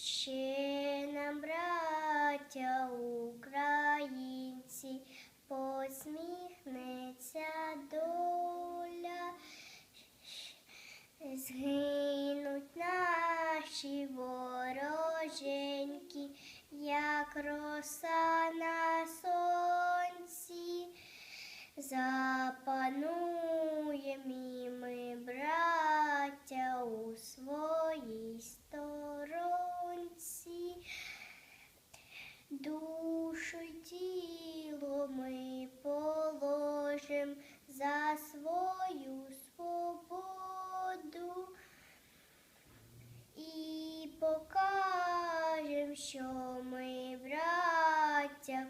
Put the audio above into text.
Ще нам, браття українці, посміхнеться доля, згинуть наші вороженьки, як роса на сонці, запануємо ми, браття, у своїй сто. душу тіло ми положим за свою свободу і покажем, що ми браття.